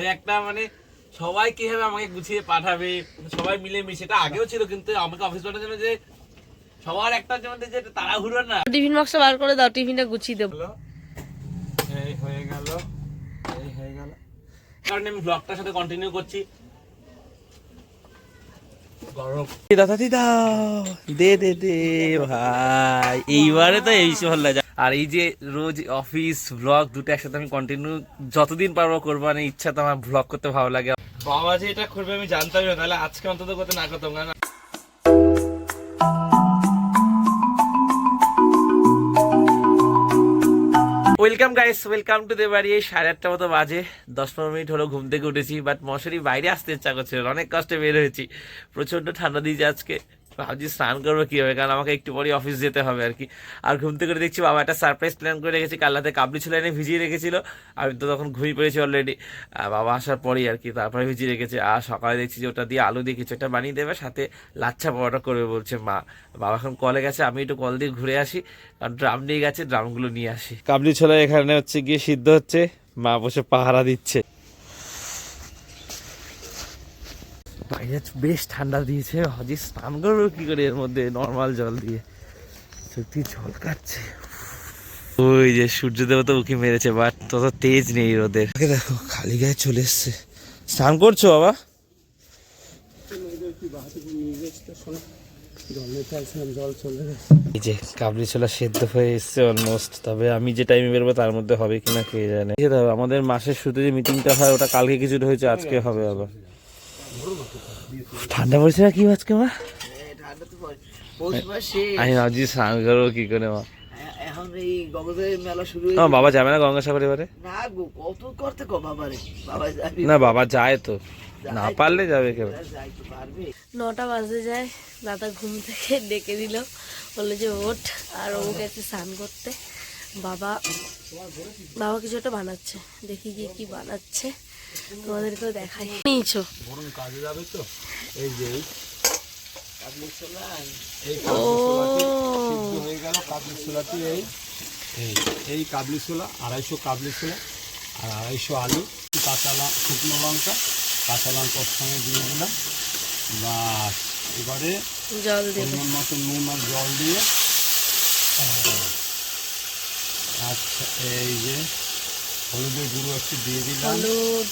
ঘরে একটা মানে সবাই কীভাবে আমাকে গুছিয়ে পাঠাবে সবাই মিলে মিশে এটা আগেও ছিল কিন্তু আমাকে অফিস পাঠানোর জন্য যে সবার একটা যেমন যে একটা তাড়াহুড়ো না। টিফিন বক্সটা বার করে দাও টিফিনটা গুছিয়ে দেবো। এই হয়ে গেল এই হয়ে গেল। কারণ আমি ব্লগটার সাথে কন্টিনিউ করছি। দাদা দিদা দে দে দে ভাই এইবারে তো এই ভালো লাগে আর এই যে রোজ অফিস ব্লগ দুটো একসাথে আমি কন্টিনিউ যতদিন পারব করব মানে ইচ্ছা তো আমার ব্লগ করতে ভালো লাগে। বাবা যে এটা করবে আমি জানতামই না তাহলে আজকে অন্তত করতে না করতাম কারণ ওয়েলকাম গাইস ওয়েলকাম টু দেবাড়ি এই সাড়ে আটটা মতো বাজে দশ পনেরো মিনিট হলো ঘুম থেকে উঠেছি বাট মশারি বাইরে আসতে ইচ্ছা করছিল অনেক কষ্টে বের হয়েছি প্রচণ্ড ঠান্ডা দিয়েছে আজকে। ভাবছি স্নান করব কি হবে কারণ আমাকে একটু পরে অফিস যেতে হবে আর কি। আর ঘুম থেকে দেখছি বাবা একটা সারপ্রাইজ প্ল্যান করে রেখেছি। কাল রাতে কাবলি ছোলা এনে ভিজিয়ে রেখেছিল। আমি তো তখন ঘুমিয়ে পড়েছি অলরেডি বাবা আসার পরেই আর কি তারপরে ভিজিয়ে রেখেছে। আর সকালে দেখছি যে ওটা দিয়ে আলু দিয়ে কিছু একটা বানিয়ে দেবে, সাথে লাচ্ছা পরোটা করবে বলছে মা। বাবা এখন কলে গেছে, আমি একটু কল দিয়ে ঘুরে আসি। কারণ ড্রাম নিয়ে গেছে ড্রামগুলো নিয়ে আসি। কাবলি ছোলা এখানে হচ্ছে গিয়ে সিদ্ধ হচ্ছে। মা বসে পাহারা দিচ্ছে। বাইরে বেশ ঠান্ডা দিয়েছে। হজি স্নান করব কি করে এর মধ্যে নর্মাল জল দিয়ে। সত্যি জল কাটছে। ওই যে সূর্য দেবতা উকি মেরেছে বাট তত তেজ নেই রোদের। দেখো খালি গায়ে চলে এসছে। স্নান করছ বাবা? এই যে কাবলি ছোলা সেদ্ধ হয়ে এসছে অলমোস্ট তবে আমি যে টাইমে বেরোবো তার মধ্যে হবে কিনা কে জানে। আমাদের মাসের শুরুতে যে মিটিংটা হয় ওটা কালকে কিছুটা হয়েছে আজকে হবে আবার। ঠান্ডা পড়ছে না কি আজকে মা? আমি ভাবছি স্নান করব কি করে মা? এখন এই গঙ্গাদের মেলা শুরু আমার বাবা যাবে না গঙ্গাসাগর এবারে? না গো কত করতে কো বাবারে বাবা যাবি। না বাবা যায় তো। না পারলে যাবে তো নটা বাজতে যায় দাদা ঘুম থেকে ডেকে দিল। বলল যে ওঠ। আর ও গেছে স্নান করতে। বাবা বাবা কিছু একটা বানাচ্ছে। দেখি গিয়ে কি বানাচ্ছে। তোমাদেরকেও দেখাই। নিয়েছো? কাজে যাবে তো? এই যে হয়ে গেল কাবলি এই। এই কাবলি ছোলা আড়াইশো কাবলি ছোলা আর আড়াইশো আলু কাঁচা শুকনো লঙ্কা কাঁচা লঙ্কা ওর সঙ্গে দিয়ে দিলাম। বাস এবারে জল পরিমাণ মতো নুন আর জল দিয়ে। আচ্ছা এই যে হলুদের গুঁড়ো একটু দিয়ে দিলাম। হলুদ।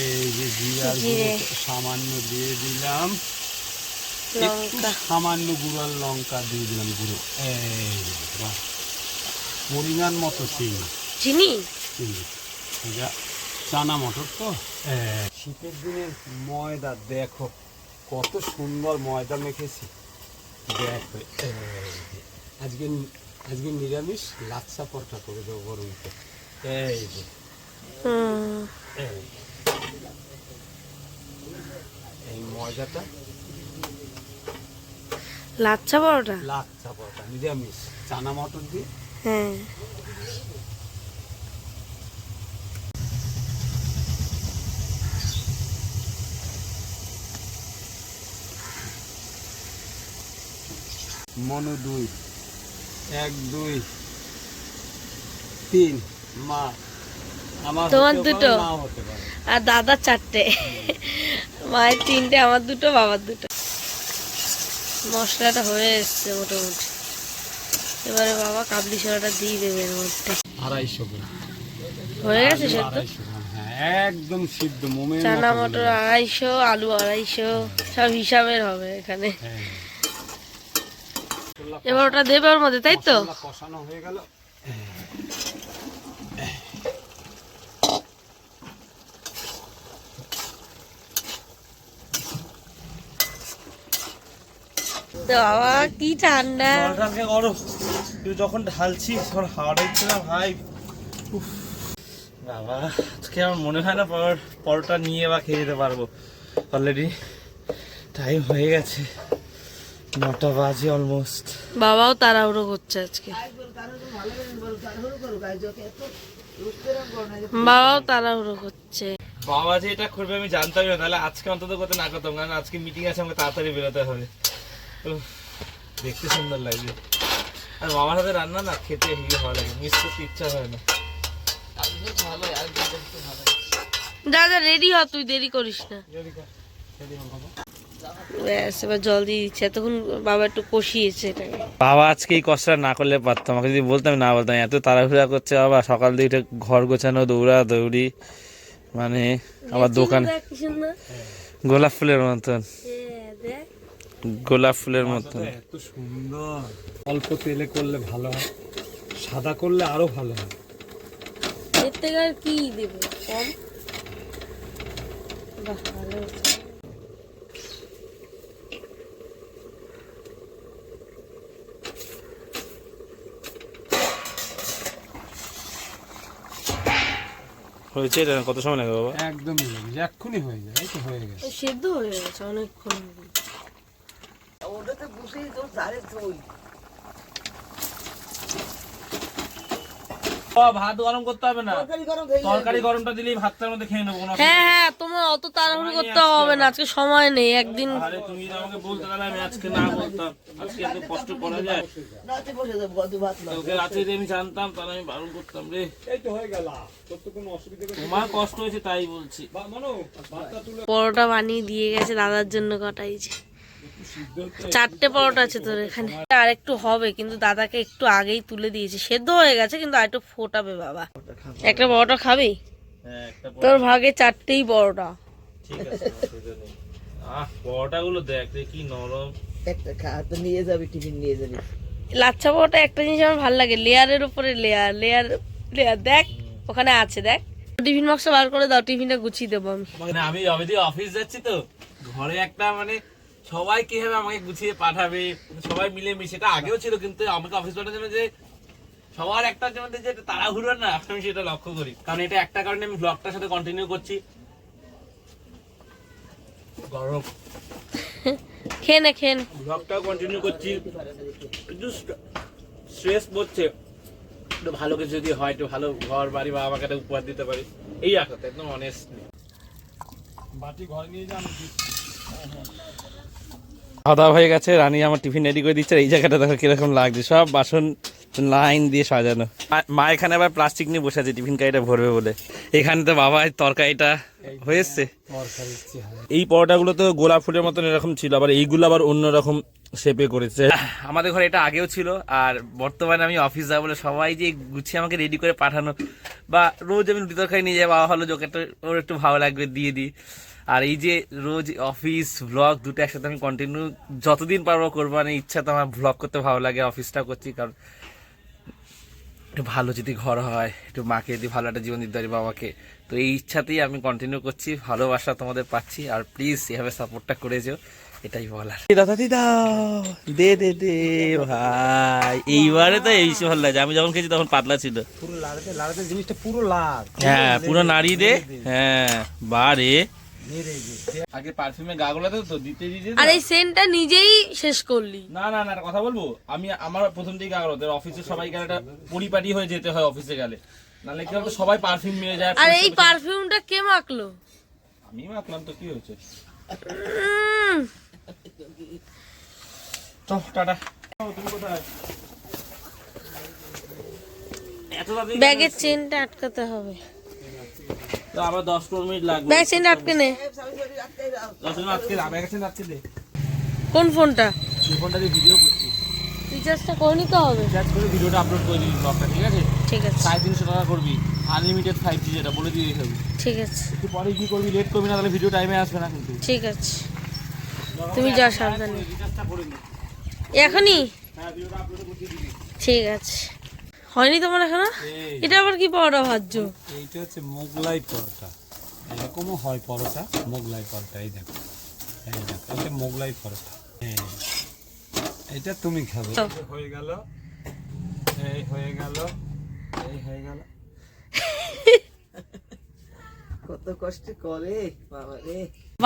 এই যে জিরার গুঁড়ো সামান্য দিয়ে দিলাম। একটু সামান্য গুঁড়ার লঙ্কা দিয়ে দিলাম গুঁড়ো। এই পরিমাণ মতো চিনি। চিনি? চিনি। এটা চানা মটর তো। শীতের দিনের ময়দা দেখো কত সুন্দর ময়দা মেখেছি। দেখো আজকে আজকে নিরামিষ লাচ্ছা পরটা করে দেবো গরমকে এই যে। এই ময়দাটা। লাচ্ছা পরোটা? লাচ্ছা পরোটা নিরামিষ। চানা মটর দিয়ে। হ্যাঁ। মনু দুই। এক দুই তিন মা। আমার তোমার দুটো? আর দাদার চারটে। মায়ের তিনটে আমার দুটো বাবার দুটো। মশলাটা হয়ে এসছে মোটামুটি। এবারে বাবা কাবলি ছোলাটা দিয়ে দেবে এর মধ্যে। আড়াইশো গ্রাম। হয়ে গেছে সেদ্ধ? হ্যাঁ একদম সিদ্ধ মোমের চানা মটর আড়াইশো আলু আড়াইশো সব হিসাবের হবে এখানে। হ্যাঁ। এবার ওটা দেবে ওর মধ্যে তাই তো? কষানো হয়ে গেল। বাবা কি ঠান্ডা। জলটাকে তুই যখন ঢালছি তখন হাওয়াটা দিচ্ছে না ভাই। উফ। বাবা আজকে আমার মনে হয় না পর পরোটা নিয়ে বা খেয়ে যেতে পারব। অলরেডি টাইম হয়ে গেছে। নটা বাজে অলমোস্ট বাবাও তাড়াহুড়ো করছে আজকে। বাবাও তাড়াহুড়ো করছে। বাবা যে এটা করবে আমি জানতামই না তাহলে আজকে অন্তত করতে না করতাম কারণ আজকে মিটিং আছে আমাকে তাড়াতাড়ি বেরোতে হবে। দেখতে সুন্দর লাগবে আর মামার হাতে রান্না না খেতে হেভি ভালো লাগে মিস করতে ইচ্ছা হয় না। যা যা রেডি হ তুই দেরি করিস না। ব্যাস এবার জল দিয়ে দিচ্ছে। এতক্ষণ বাবা একটু কষিয়েছে এটাকে। বাবা আজকে এই কষ্টটা না করলে পারতাম আমাকে যদি বলতাম না বলতাম এত তাড়াহুড়া করছে বাবা। সকাল দিয়ে ঘর গোছানো দৌড়া দৌড়ি মানে আবার দোকান। গোলাপ ফুলের মতন। হ্যাঁ, গোলাপ ফুলের মতন। এত সুন্দর। অল্প তেলে করলে ভালো হয় সাদা করলে আরও ভালো হয়। এর থেকে আর কি দেবে? কম? ভালো হয়েছে এটা কত সময় লাগে বাবা? একদম এক্ষুনি হয়ে যায় এই তো হয়ে গেছে। সেদ্ধ হয়ে গেছে অনেকক্ষণ ওটাতে বসেই তোর ধারে তুই ভাত গরম করতে হবে না। তরকারি গরম তরকারি গরমটা দিলেই ভাতটার মধ্যে খেয়ে নেব হ্যাঁ হ্যাঁ তোমার অত তাড়াহুড়ো করতে হবে না আজকে। সময় নেই একদিন আরে তুমি আমাকে বলতে তাহলে আমি আজকে না বলতাম। আজকে এত কষ্ট করা যায়। রাতে যদি আমি জানতাম তাহলে আমি বারণ করতাম রে। এই তো হয়ে গেল। তোর তো কোনো অসুবিধা নেই। তোমার কষ্ট হয়েছে তাই বলছি। বা মনো ভাতটা তুলে পরোটা বানিয়ে দিয়ে গেছে দাদার জন্য কটাইছে চারটে পরোটা আছে তোর এখানে। আর একটু হবে কিন্তু দাদাকে একটু আগেই তুলে দিয়েছে। সেদ্ধ হয়ে গেছে কিন্তু আর একটু ফোটাবে বাবা। একটা পরোটা খাবি? হ্যাঁ তোর ভাগে চারটেই পরোটা। ঠিক আছে অসুবিধা নেই আহ পরোটা গুলো দেখ কি নরম। একটা খা তো নিয়ে যাবি টিফিন নিয়ে যাবি। লাচ্ছা পরোটা একটা জিনিস আমার ভালো লাগে লেয়ারের উপরে লেয়ার লেয়ার লেয়ার দেখ ওখানে আছে দেখ। টিফিন বক্সটা বার করে দাও টিফিনটা গুছিয়ে দেবো আমি। মানে আমি আমি অফিস যাচ্ছি তো ঘরে একটা মানে সবাই কীভাবে আমাকে গুছিয়ে পাঠাবে? সবাই মিলে মিশে এটা আগেও ছিল কিন্তু আমাকে অফিস পাঠানোর জন্য যে সবার একটা মধ্যে যে তাড়াহুড়ো না আমি সেটা লক্ষ্য করি। কারণ এটা একটা কারণে আমি ব্লগটার সাথে কন্টিনিউ করছি। গরম। খেয়ে নে খেয়ে নে। ব্লগটাও কন্টিনিউ করছি। একটু স্ট্রেস পড়ছে। একটু ভালো কিছু যদি হয় একটু ভালো ঘর বাড়ি বা আমাকে একটা উপহার দিতে পারি। এই আশাতে একদম অনেস্টলি বাটি ঘরে নিয়ে যান খাওয়া দাওয়া হয়ে গেছে, রানী আমার টিফিন রেডি করে দিচ্ছে এই জায়গাটা দেখো কীরকম লাগছে। সব বাসন লাইন দিয়ে সাজানো। মা- এখানে আবার প্লাস্টিক নিয়ে বসে আছে টিফিন কারিটা ভরবে বলে। এখানে তো বাবা তরকারিটা হয়েছে। হয় এই পরোটাগুলো তো গোলাপ ফুলের মতন এরকম ছিল আবার এইগুলো আবার অন্যরকম শেপে করেছে। আমাদের ঘরে এটা আগেও ছিল আর বর্তমানে আমি অফিস যাব বলে সবাই যে গুছিয়ে আমাকে রেডি করে পাঠানো বা রোজ আমি রুটি তরকারি নিয়ে যাই বাবা হলো একটা ওর একটু ভালো লাগবে দিয়ে দিই। আর এই যে রোজ অফিস ব্লগ দুটো একসাথে আমি কন্টিনিউ যতদিন পারব করব মানে ইচ্ছা তো আমার ব্লগ করতে ভালো লাগে অফিসটা করছি কারণ একটু ভালো যদি ঘর হয় একটু মাকে যদি ভালো একটা জীবন দিতে পারি বাবাকে তো এই ইচ্ছাতেই আমি কন্টিনিউ করছি ভালোবাসা তোমাদের পাচ্ছি আর প্লিজ এভাবে সাপোর্টটা করে যেও এটাই বলার। দাদা দিদা দে দে দে ভাই। এইবারে তো এই বেশি ভালো লাগছে আমি যখন খেয়েছি তখন পাতলা ছিল। পুরো লাড়াতে লাড়াতে জিনিসটা পুরো লাল। হ্যাঁ পুরো নাড়ি দে। হ্যাঁ বারে। আগে পারফিউমে গা গোলাতে তো দিতে দিতে আর এই সেন্টটা নিজেই শেষ করলি। না না না কথা বলব? আমি আমার প্রথম দিকে গা গোলাতে অফিসে সবাই গেলে একটা পরিপাটি হয়ে যেতে হয় অফিসে গেলে। নাহলে কি বলতো সবাই পারফিউম নিয়ে যায় আর এই পারফিউমটা কে মাখলো? আমি মাখলাম তো কি হয়েছে? চল টাটা। তুমি কোথায় ব্যাগের চেনটা আটকাতে হবে। তো আবার দশ পনেরো মিনিট লাগবে। ব্যাগ আটকে নে। দশ মিনিট আজকে আমার কাছে যাচ্ছে দে। কোন ফোনটা? এই ফোনটা দিয়ে ভিডিও করছি। রিচার্জটা করে নিতে হবে। রিচার্জ করে ভিডিওটা আপলোড করে দিবি ব্লগটা ঠিক আছে? ঠিক আছে। সাড়ে তিনশো টাকা করবি। আনলিমিটেড ফাইভ জি যেটা বলে দিয়ে দিবি। ঠিক আছে। একটু পরে কি করবি লেট করবি না তাহলে ভিডিও টাইমে আসবে না কিন্তু। ঠিক আছে। তুমি যা সাবধানে। রিচার্জটা করে নি। এখনই? হ্যাঁ ভিডিওটা আপলোড করতে দিবি। ঠিক আছে। হয়নি তোমার এখানে? এটা আবার কি পরোটা ভাজছো? এইটা হচ্ছে মোগলাই পরোটা। এরকমও হয় পরোটা মোগলাই পরোটা এই দেখো। এই দেখো এটা মোগলাই পরোটা। হ্যাঁ। এটা তুমি খাবে। হয়ে গেল। এই হয়ে গেল। এই হয়ে গেল। কত কষ্ট করে বাবা রে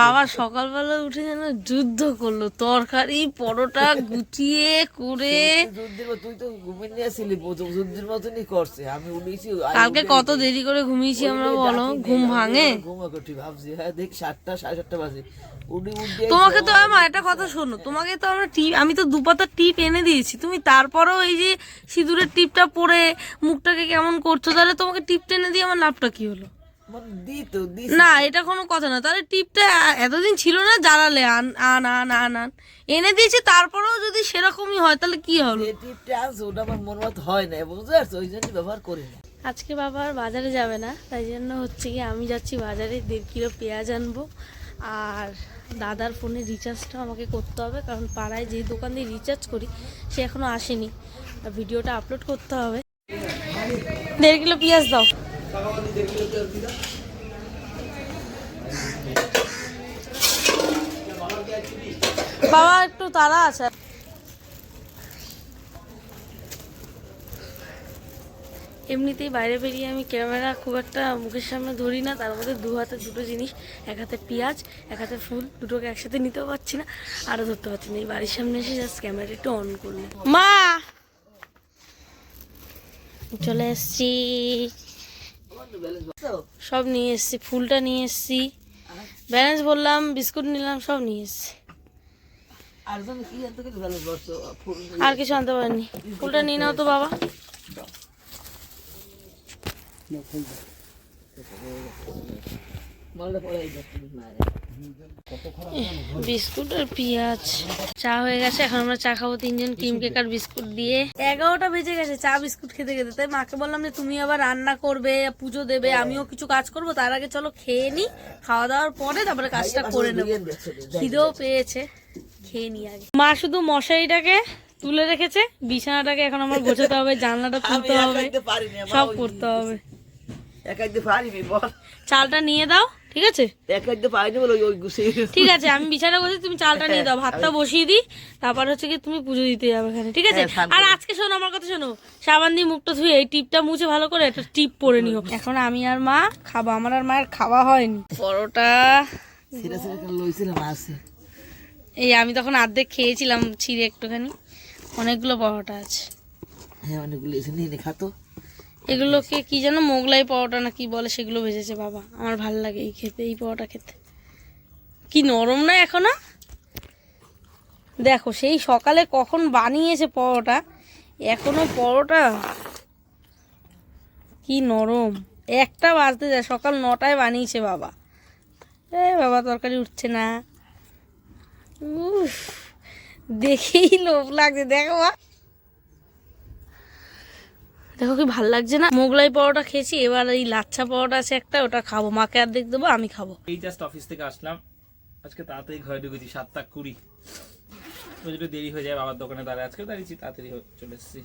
বাবা সকালবেলা উঠে যেন যুদ্ধ করল তরকারি পরোটা গুটিয়ে করে। তুই তো যুদ্ধের মতনই করছে। আমি উঠেছি কালকে কত দেরি করে ঘুমিয়েছি আমরা বলো? ঘুম ভাঙে? ভাবছি? হ্যাঁ দেখ সাতটা সাড়ে সাতটা বাজে। তোমাকে তো আমার একটা কথা শোনো তোমাকে তো আমরা টিপ আমি তো দুপাতা টিপ এনে দিয়েছি। তুমি তারপরেও এই যে সিঁদুরের টিপটা পরে মুখটাকে কেমন করছ তাহলে তোমাকে টিপ টেনে দিয়ে আমার লাভটা কি হলো? না এটা কোনো কথা না। তাহলে টিপটা এতদিন ছিল না জ্বালালে আন আন আন আন আন। এনে দিয়েছি তারপরেও যদি সেরকমই হয় তাহলে কি হলো যে টিপটা আছে ওটা আমার মন মতো হয় না বুঝতে পারছ? ওই জন্য ব্যবহার করি না। আজকে বাবা আর বাজারে যাবে না তাই জন্য হচ্ছে কি আমি যাচ্ছি বাজারে দেড় কিলো পেঁয়াজ আনব। আর দাদার ফোনে রিচার্জটা আমাকে করতে হবে কারণ পাড়ায় যে দোকান দিয়ে রিচার্জ করি সে এখনও আসেনি। ভিডিওটা আপলোড করতে হবে। দেড় কিলো পেঁয়াজ দাও। বাবা একটু তাড়া আছে। এমনিতেই বাইরে বেরিয়ে আমি ক্যামেরা খুব একটা মুখের সামনে ধরি না তার মধ্যে দু হাতে দুটো জিনিস এক হাতে পেঁয়াজ এক হাতে ফুল দুটোকে একসাথে নিতেও পারছি না আরও ধরতে পারছি না। এই বাড়ির সামনে এসে জাস্ট ক্যামেরা একটু অন করলাম। মা! চলে এসছি। সব নিয়ে এসছি ফুলটা নিয়ে এসছি। ব্যালেন্স বললাম বিস্কুট নিলাম সব নিয়ে এসছি। আর কিছু আনতে পারিনি। ফুলটা নিয়ে নাও তো বাবা। মালটা পড়ে যাচ্ছে বিস্কুট আর পেঁয়াজ। চা হয়ে গেছে এখন আমরা চা খাব তিনজন ক্রিম কেক আর বিস্কুট দিয়ে। এগারোটা বেজে গেছে চা বিস্কুট খেতে খেতে। তাই মাকে বললাম যে তুমি আবার রান্না করবে পুজো দেবে আমিও কিছু কাজ করব। তার আগে চলো খেয়ে নি খাওয়া দাওয়ার পরে তারপরে কাজটা করে নেব। খিদেও পেয়েছে খেয়ে নি আগে। মা শুধু মশারিটাকে তুলে রেখেছে বিছানাটাকে এখন আমার গোছাতে হবে জানলাটা তুলতে হবে সব করতে হবে। চালটা নিয়ে দাও ঠিক আছে? ঠিক আছে আমি বিছানা করছি তুমি চালটা নিয়ে দাও ভাতটা বসিয়ে দিই তারপর হচ্ছে কি তুমি পুজো দিতে যাবে এখানে ঠিক আছে? হ্যাঁ, আর আজকে শোনো আমার কথা শোনো সাবান দিয়ে মুখটা ধুয়ে এই টিপটা মুছে ভালো করে একটা টিপ পরে নিও। এখন আমি আর মা খাব আমার আর মায়ের খাওয়া হয়নি। পরোটা এই আমি তখন অর্ধেক খেয়েছিলাম ছিঁড়ে একটুখানি। অনেকগুলো পরোটা আছে। হ্যাঁ অনেকগুলো এসে নিয়ে খাতো এগুলোকে কি যেন মোগলাই পরোটা না কি বলে সেগুলো ভেজেছে বাবা। আমার ভালো লাগে এই খেতে, এই পরোটা খেতে। কি নরম না এখনও? দেখো, সেই সকালে কখন বানিয়েছে পরোটা, এখনও পরোটা? কি নরম। একটা বাজতে যায়, সকাল নটায় বানিয়েছে বাবা। এ বাবা, তরকারি উঠছে না। উফ, দেখেই লোভ লাগছে। দেখো বা দেখো কি ভালো লাগছে না? মোগলাই পরোটা খেয়েছি, এবার এই লাচ্ছা পরোটা আছে একটা, ওটা খাব। মাকে আর দেখ দেবো, আমি খাব। এই জাস্ট অফিস থেকে আসলাম। আজকে তাড়াতাড়ি ঘরে ঢুকেছি, সাতটা কুড়ি। একটু দেরি হয়ে যায়, বাবার দোকানে দাঁড়িয়ে আজকে, দাঁড়িয়েছি, তাড়াতাড়ি চলে এসেছি।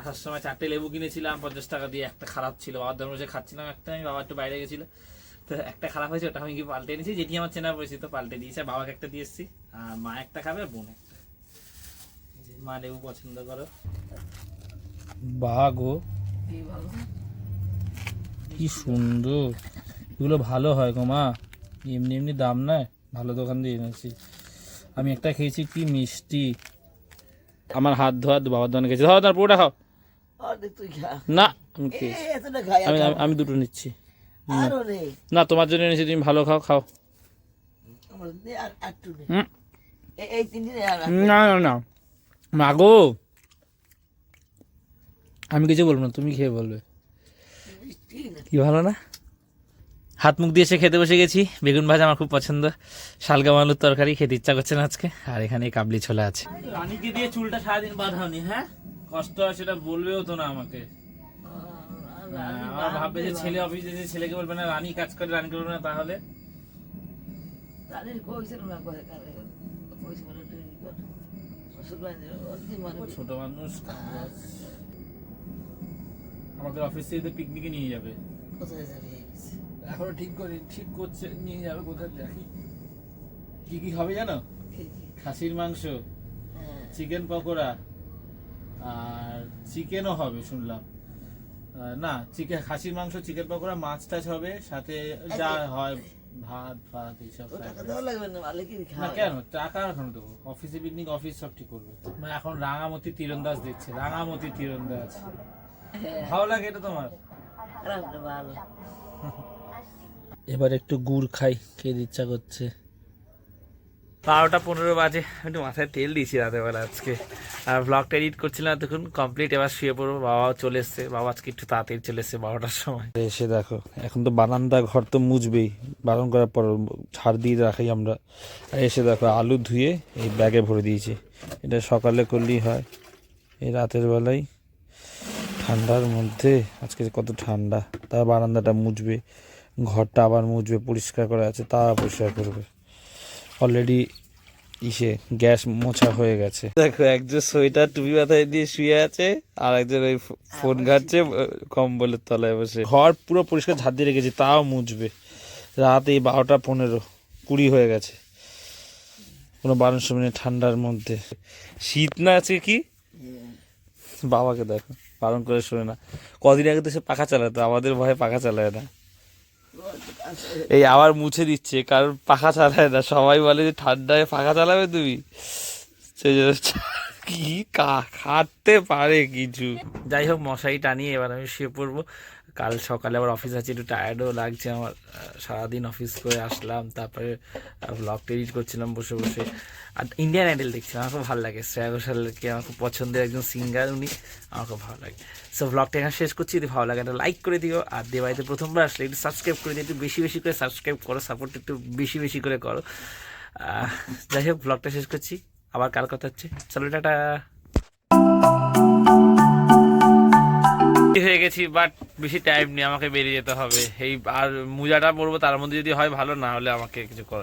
আসার সময় চারটে লেবু কিনেছিলাম, পঞ্চাশ টাকা দিয়ে, একটা খারাপ ছিল। বাবার দোকানে বসে খাচ্ছিলাম একটা, আমি বাবা একটু বাইরে গেছিল। তো একটা খারাপ হয়েছে, ওটা আমি কি পাল্টে এনেছি? যেটি আমার চেনা পরিচিত পাল্টে দিয়েছে। বাবাকে একটা দিয়ে এসেছি, আর মা একটা খাবে বোন একটা। মা লেবু পছন্দ করো। বাঘো কি সুন্দর। এগুলো ভালো হয় গো মা। এমনি এমনি দাম নয়। ভালো দোকান দিয়ে এনেছি। আমি একটা খেয়েছি কি মিষ্টি। আমার হাত ধোয়া বাবার দোকানে খেয়েছি ধর তার পুরোটা খাও। না আমি খেয়েছি। আমি আমি- আমি দুটো নিচ্ছি। না। তোমার জন্য এনেছি তুমি ভালো খাও খাও। না না। না মাগো আমি কিছু বলব না তুমি খেয়ে বলবে। কি ভালো না? হাত মুখ দিয়ে এসে খেতে বসে গেছি। বেগুন ভাজা আমার খুব পছন্দ। শালগাম আলুর তরকারি খেতে ইচ্ছা করছে না আজকে। আর এখানে কাবলি ছোলা আছে। রানীকে দিয়ে চুলটা সারাদিন বাঁধাওনি হ্যাঁ? কষ্ট হয় সেটা বলবেও তো না আমাকে। হ্যাঁ, আমার ভাববে যে ছেলে অফিসে যে ছেলেকে বলবে না রানী কাজ করে রানীকে বলবে না তাহলে? তাদের কইছিল না করে কারে কইছিল বলে তুই কর ওষুধ বানিয়ে অতি মানে ছোট মানুষ আমাদের অফিস থেকে পিকনিকে নিয়ে যাবে। কোথায় যাবে? এখনও ঠিক করে ঠিক করছে নিয়ে যাবে কোথায় দেখি। কি কি হবে জানো? খাসির মাংস হ্যাঁ। চিকেন পকোড়া আর চিকেনও হবে শুনলাম। না চিকেন খাসির মাংস চিকেন পকোড়া মাছ টাছ হবে সাথে যা হয় ভাত ভাত এইসব না কেন? টাকা এখন দেবো। অফিসে পিকনিক অফিস সব ঠিক করবে। মানে এখন রাঙামতি তীরন্দাজ দেখছে রাঙামতি তীরন্দাজ। ভালো লাগে এটা তোমার? ভালো এবার একটু গুড় খাই খেতে ইচ্ছা করছে। বারোটা পনেরো বাজে আমি একটু মাথায় তেল দিয়েছি রাতেবেলা আজকে। আর ব্লগটা এডিট করছিলাম তখন কমপ্লিট এবার শুয়ে পড়ব বাবাও চলে এসছে। বাবা আজকে একটু তাড়াতাড়ি চলে এসছে বারোটার সময়। এসে দেখো এখন তো বারান্দা ঘর তো মুছবেই। বারণ করার পর ছাড় দিয়ে রাখাই আমরা। আর এসে দেখো আলু ধুয়ে এই ব্যাগে ভরে দিয়েছি। এটা সকালে করলেই হয়। এই রাতের বেলায় ঠান্ডার মধ্যে আজকে কত ঠান্ডা তা বারান্দাটা মুছবে ঘরটা আবার মুছবে পরিষ্কার করা আছে তা পরিষ্কার করবে। অলরেডি ইসে গ্যাস মোছা হয়ে গেছে। দেখো একজন সোয়েটার টুপি মাথায় দিয়ে শুয়ে আছে আর একজন ওই ফোন ঘাটছে কম্বলের তলায় বসে। ঘর পুরো পরিষ্কার ঝাড় দিয়ে রেখেছি তাও মুছবে। রাত এই বারোটা পনেরো কুড়ি হয়ে গেছে। কোনো বারোশো মিনিট ঠান্ডার মধ্যে। শীত না আছে কি? বাবাকে দেখো। বারণ করে শোনে না। কদিন আগে তো সে পাখা চালাতো, আমাদের ভয়ে পাখা চালায় না। এই আবার মুছে দিচ্ছে, কারণ পাখা চালায় না। সবাই বলে যে, ঠান্ডায় পাখা চালাবে তুমি? সেই জন্য কি কা- খাটতে পারে কিছু। যাই হোক মশাই টানিয়ে এবার আমি শুয়ে পড়ব। কাল সকালে আবার অফিস আছে, একটু টায়ার্ডও লাগছে আমার। সারাদিন অফিস করে আসলাম, তারপরে ব্লগ এডিট করছিলাম বসে বসে। আর ইন্ডিয়ান আইডল দেখছিলাম, আমার খুব ভালো লাগে। শ্রেয়া ঘোষালকে আমার খুব পছন্দের একজন সিঙ্গার উনি আমার খুব ভালো লাগে। সো ব্লগটা এখানে শেষ করছি, যদি ভালো লাগে একটা লাইক করে দিও। আর দেবাইতে প্রথমবার আসলে একটু সাবস্ক্রাইব করে দিও, একটু বেশি বেশি করে সাবস্ক্রাইব করো সাপোর্ট একটু বেশি বেশি করে করো। যাই হোক ব্লগটা শেষ করছি, আবার কাল কথা হচ্ছে? চলো, টাটা! হয়ে গেছি বাট বেশি টাইম নেই, আমাকে বেরিয়ে যেতে হবে। এই আর মোজাটা পরবো, তার মধ্যে যদি হয় ভালো, না হলে আমাকে কিছু করে